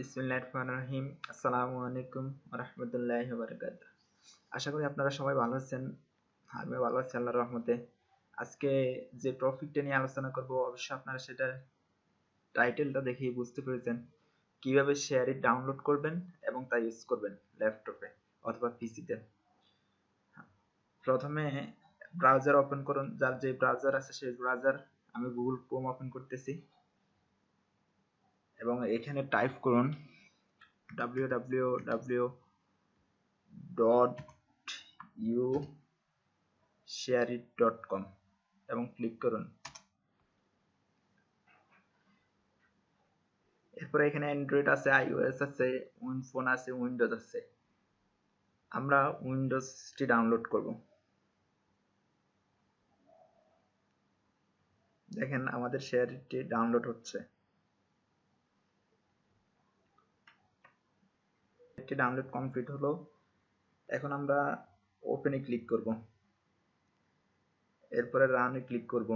বিসমিল্লাহিররহমানিররহিম। আসসালামু আলাইকুম রহমতুল্লাহি বারাকাত আশা করি আপনারা সবাই ভালো আছেন। ভালো আছি রহমতে। আজকে যে নিয়ে আলোচনা করব, অবশ্যই আপনারা সেটা টাইটেলটা বুঝতে পেরেছেন। কীভাবে শেয়ারই ডাউনলোড করবেন এবং তা ইউজ করবেন ল্যাপটপে অথবা পিসিতে। প্রথমে ব্রাউজার ওপেন করুন। যার যে ব্রাউজার আছে, সেই ব্রাউজার আমি গুগল ক্রোম ওপেন করতেছি। এবং এখানে টাইপ করুন www dot u shareit dot com এবং ক্লিক করুন। এরপরে এখানে অ্যান্ড্রয়েড আছে আইওএস আছে, ফোন আছে, উইন্ডোজ আছে। আমরা উইন্ডোজটি ডাউনলোড করব। দেখেন আমাদের শেয়ারটি ডাউনলোড হচ্ছে। একটি ডাউনলোড কমপ্লিট হলো। এখন আমরা ওপেনে ক্লিক করব। এরপরে রানে ক্লিক করব।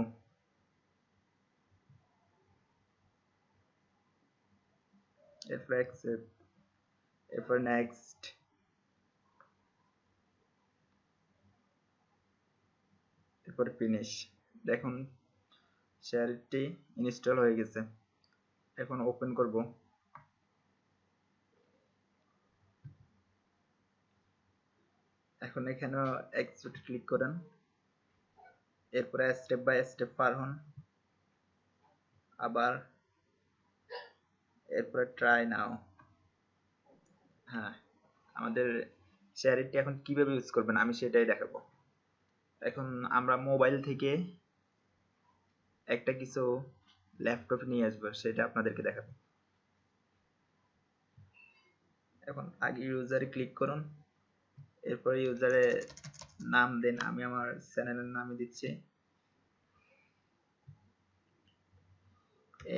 এরপর অ্যাকসেপ্ট এরপর নেক্সট এরপর ফিনিশ দেখুন শেয়ারটি ইনস্টল হয়ে গেছে। এখন ওপেন করব। এখন এখানে এক্সপোর্ট ক্লিক করেন। এরপরে স্টেপ বাই স্টেপ পার হন। আবার এরপরে ট্রাই নাও হ্যাঁ আমাদের শেয়ারটি এখন কীভাবে ইউজ করবেন আমি সেটাই দেখাবো। এখন আমরা মোবাইল থেকে একটা কিছু ল্যাপটপ নিয়ে আসব, সেটা আপনাদেরকে দেখাবো। এখন আগে ইউজারে ক্লিক করুন। এরপরে ইউজারে নাম দেন, আমি আমার চ্যানেলের নামে দিচ্ছি।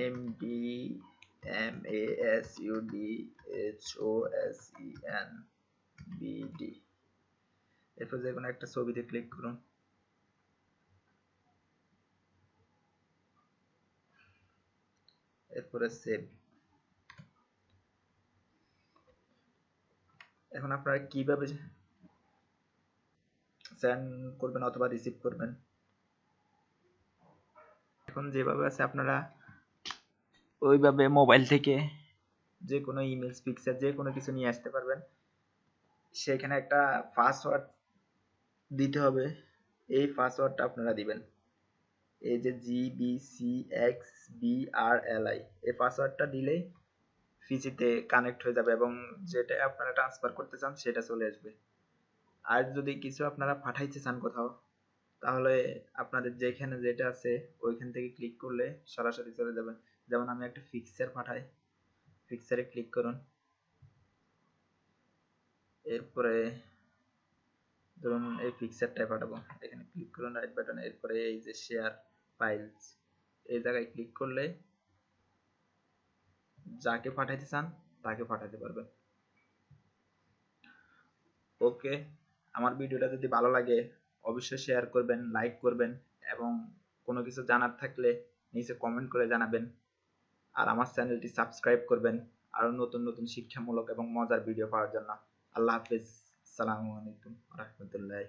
M D M A S U D H O S E N B D এরপর যে কোনো একটা ছবিতে ক্লিক করুন। এরপরে সেভ এখন আপনারা কীভাবে সেন্ড করবেন অথবা রিসিভ করবেন। এখন যেভাবে আছে আপনারা ওইভাবে মোবাইল থেকে যে কোনো ইমেলস পিকচার যে কোনো কিছু নিয়ে আসতে পারবেন। সেখানে একটা পাসওয়ার্ড দিতে হবে। এই পাসওয়ার্ডটা আপনারা দিবেন। এই যে G B C X B R L I এই পাসওয়ার্ডটা দিলেই পিসিতে কানেক্ট হয়ে যাবে এবং যেটা আপনারা ট্রান্সফার করতে চান সেটা চলে আসবে। আর যদি কিছু আপনারা পাঠাইতে চান কোথাও, তাহলে আপনাদের যেখানে যেটা আছে, ওইখান থেকে ক্লিক করলে সরাসরি চলে যাবে যেমন আমি একটা ফিক্সার পাঠাই। ফিক্সারে ক্লিক করুন। এরপরে ধরুন এই ফিক্সারটাই পাঠাবো। এখানে ক্লিক করুন রাইট বাটন এরপরে এই যে শেয়ার ফাইলস এই জায়গায় ক্লিক করলে যাকে পাঠাইতে চান, তাকে পাঠাতে পারবেন। ওকে আমার ভিডিওটা যদি ভালো লাগে, অবশ্যই শেয়ার করবেন লাইক করবেন এবং কোনো কিছু জানার থাকলে নিচে কমেন্ট করে জানাবেন। আর আমার চ্যানেলটি সাবস্ক্রাইব করবেন আরও নতুন নতুন শিক্ষামূলক এবং মজার ভিডিও পাওয়ার জন্য। আল্লাহ হাফিজ। সালামু আলাইকুম রহমতুল্লাহ